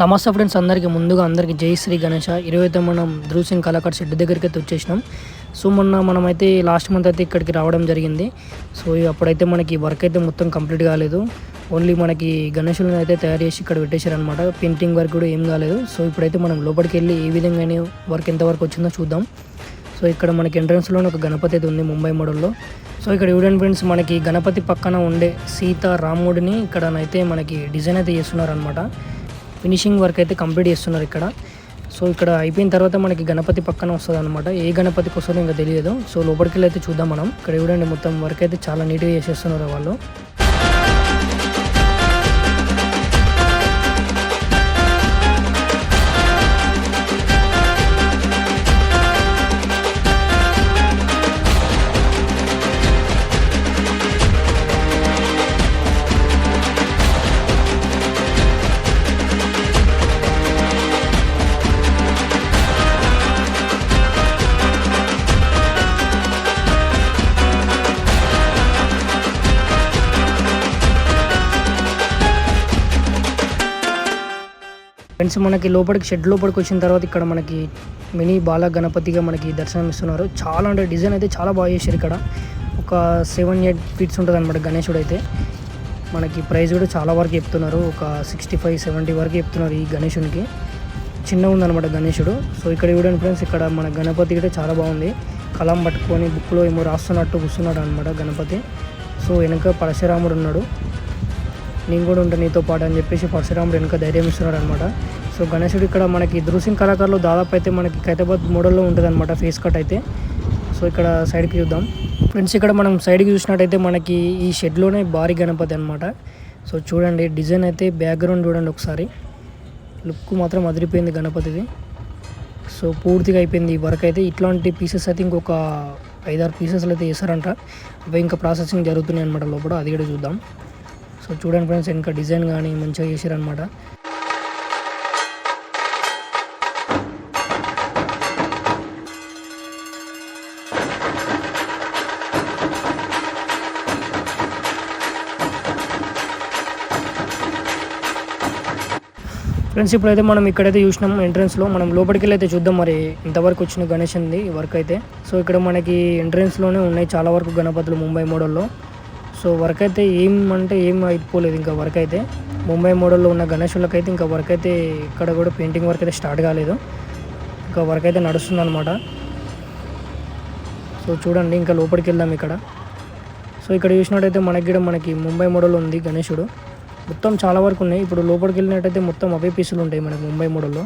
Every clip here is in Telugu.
నమస్తే ఫ్రెండ్స్ అందరికీ ముందుగా అందరికీ జై శ్రీ గణేష. ఇరవై అయితే మనం ధ్రువ్ సింగ్ కళాకార్ షెడ్ దగ్గరికి అయితే వచ్చేసినాం. సో మొన్న మనమైతే లాస్ట్ మంత్ అయితే ఇక్కడికి రావడం జరిగింది. సో అప్పుడైతే మనకి వర్క్ అయితే మొత్తం కంప్లీట్ కాలేదు. ఓన్లీ మనకి గణేషులను అయితే తయారు చేసి ఇక్కడ పెట్టేశారనమాట పెయింటింగ్ వర్క్ కూడా ఏం కాలేదు. సో ఇప్పుడైతే మనం లోపలికి వెళ్ళి ఏ విధంగా వర్క్ ఎంతవరకు వచ్చిందో చూద్దాం. సో ఇక్కడ మనకి ఎంట్రన్స్లోనే ఒక గణపతి అయితే ఉంది ముంబై మోడల్లో సో ఇక్కడ యూడెన్ ఫ్రెండ్స్ మనకి గణపతి పక్కన ఉండే సీత రాముడిని ఇక్కడనైతే మనకి డిజైన్ అయితే చేస్తున్నారనమాట ఫినిషింగ్ వర్క్ అయితే కంప్లీట్ చేస్తున్నారు ఇక్కడ. సో ఇక్కడ అయిపోయిన తర్వాత మనకి గణపతి పక్కన వస్తుంది అనమాట ఏ గణపతికి వస్తుందో ఇంకా తెలియదు. సో లోపలికి వెళ్ళి అయితే చూద్దాం మనం. ఇక్కడ చూడండి మొత్తం వర్క్ అయితే చాలా నీట్గా చేసేస్తున్నారు వాళ్ళు. ఫ్రెండ్స్ మనకి లోపలికి షెడ్ లోపలికి వచ్చిన తర్వాత ఇక్కడ మనకి మినీ బాల గణపతిగా మనకి దర్శనం ఇస్తున్నారు చాలా అంటే డిజైన్ అయితే చాలా బాగా చేశారు ఇక్కడ. ఒక సెవెన్ ఎయిట్ ఫీట్స్ ఉంటుంది అనమాట గణేశుడు అయితే మనకి ప్రైస్ కూడా చాలా వరకు చెప్తున్నారు. ఒక సిక్స్టీ ఫైవ్ సెవెంటీ వరకు చెప్తున్నారు ఈ గణేశునికి. చిన్న ఉందన్నమాట గణేశుడు. సో ఇక్కడ చూడండి ఫ్రెండ్స్ ఇక్కడ మన గణపతి కూడా చాలా బాగుంది. కలం పట్టుకొని బుక్లో ఏమో రాస్తున్నట్టు కూర్చున్నాడు అనమాట గణపతి. సో వెనక పరశురాముడు ఉన్నాడు. నేను కూడా ఉంటాను నీతో పాటు అని చెప్పేసి పరశురాముడు వెనుక ధైర్యం ఇస్తున్నాడు అనమాట సో గణేశుడు ఇక్కడ మనకి దృశ్యం కళాకారులు దాదాపు అయితే మనకి ఖైతాబాద్ మోడల్లో ఉంటుంది అనమాట ఫేస్ కట్ అయితే. సో ఇక్కడ సైడ్కి చూద్దాం. ఫ్రెండ్స్ ఇక్కడ మనం సైడ్కి చూసినట్టయితే మనకి ఈ షెడ్లోనే భారీ గణపతి అనమాట సో చూడండి డిజైన్ అయితే బ్యాక్గ్రౌండ్ చూడండి ఒకసారి. లుక్ మాత్రం అదిరిపోయింది గణపతిది. సో పూర్తిగా అయిపోయింది ఈ వర్క్ అయితే. ఇట్లాంటి పీసెస్ అయితే ఇంకొక ఐదారు పీసెస్లు అయితే వేసారంట అవి ఇంకా ప్రాసెసింగ్ జరుగుతున్నాయి అనమాట లోపల. అది కూడా చూద్దాం. సో చూడండి ఫ్రెండ్స్ ఇంకా డిజైన్ కానీ మంచిగా చేశారనమాట ఫ్రెండ్స్ ఇప్పుడైతే మనం ఇక్కడైతే చూసినాం ఎంట్రన్స్లో మనం లోపలికి వెళ్ళి అయితే చూద్దాం మరి ఇంతవరకు వచ్చిన గణేష్ ఉంది వర్క్ అయితే. సో ఇక్కడ మనకి ఎంట్రన్స్లోనే ఉన్నాయి చాలా వరకు గణపతులు ముంబై మోడల్లో సో వర్క్ అయితే ఏం అంటే ఏం అయిపోలేదు ఇంకా వర్క్ అయితే ముంబై మోడల్లో ఉన్న గణేషులకు అయితే ఇంకా వర్క్ అయితే ఇక్కడ కూడా పెయింటింగ్ వర్క్ అయితే స్టార్ట్ కాలేదు. ఇంకా వర్క్ అయితే నడుస్తుంది అనమాట సో చూడండి ఇంకా లోపలికి వెళ్దాం ఇక్కడ. సో ఇక్కడ చూసినట్టయితే మనకి కూడా మనకి ముంబై మోడల్ ఉంది గణేషుడు. మొత్తం చాలా వరకు ఉన్నాయి. ఇప్పుడు లోపలికి వెళ్ళినట్టయితే మొత్తం అవే పీసులు ఉంటాయి మనకి ముంబై మోడల్లో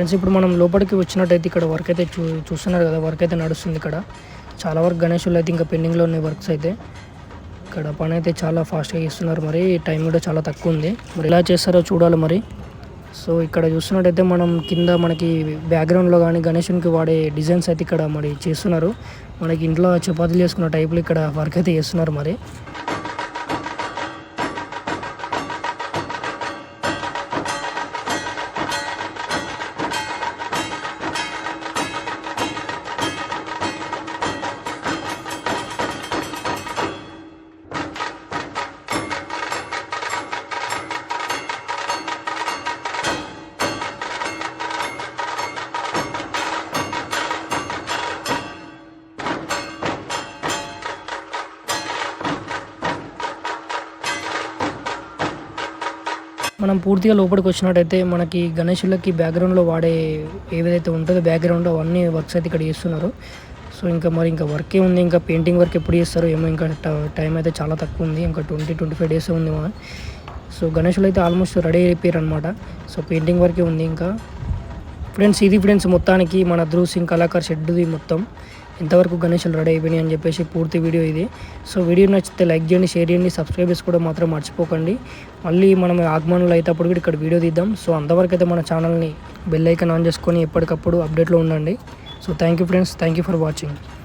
ఫ్రెండ్స్ ఇప్పుడు మనం లోపలికి వచ్చినట్టయితే ఇక్కడ వర్క్ అయితే చూ చూస్తున్నారు కదా వర్క్ అయితే నడుస్తుంది ఇక్కడ. చాలా వరకు గణేషులు అయితే ఇంకా పెండింగ్లో ఉన్నాయి వర్క్స్ అయితే. ఇక్కడ పని అయితే చాలా ఫాస్ట్గా చేస్తున్నారు. మరి టైం కూడా చాలా తక్కువ ఉంది. మరి ఎలా చేస్తారో చూడాలి మరి. సో ఇక్కడ చూస్తున్నట్టయితే మనం కింద మనకి బ్యాక్గ్రౌండ్లో కానీ గణేషునికి వాడే డిజైన్స్ అయితే ఇక్కడ మరి చేస్తున్నారు. మనకి ఇంట్లో చపాతీలు చేసుకున్న టైప్లో ఇక్కడ వర్క్ అయితే చేస్తున్నారు మరి. మనం పూర్తిగా లోపలికి వచ్చినట్టయితే మనకి గణేషులకి బ్యాక్గ్రౌండ్లో వాడే ఏదైతే ఉంటుందో బ్యాక్గ్రౌండ్ అవన్నీ వర్క్స్ అయితే ఇక్కడ చేస్తున్నారు. సో ఇంకా మరి ఇంకా వర్కే ఉంది ఇంకా పెయింటింగ్ వర్క్ ఎప్పుడు చేస్తారు? ఏమో ఇంకా టైం అయితే చాలా తక్కువ ఉంది. ఇంకా ట్వంటీ ట్వంటీ ఫైవ్ డేస్ ఉంది మా సో గణేషులు అయితే ఆల్మోస్ట్ రెడీ అయిపోయారు అనమాట సో పెయింటింగ్ వర్కే ఉంది ఇంకా. ఫ్రెండ్స్ ఇది ఫ్రెండ్స్ మొత్తానికి మన ధ్రువ్ సింగ్ కళాకార్ షెడ్ది మొత్తం. ఎంతవరకు గణేషులు రెడీ అయిపోయినాయి అని చెప్పేసి పూర్తి వీడియో ఇది. సో వీడియో నచ్చితే లైక్ చేయండి షేర్ చేయండి సబ్స్క్రైబర్స్ కూడా మాత్రం మర్చిపోకండి. మళ్ళీ మనం ఆగమనంలో అయినప్పుడు కూడా ఇక్కడ వీడియో తీద్దాం. సో అంతవరకు అయితే మన ఛానల్ని బెల్ ఐకన్ ఆన్ చేసుకొని ఎప్పటికప్పుడు అప్డేట్లో ఉండండి. So thank you friends thank you for watching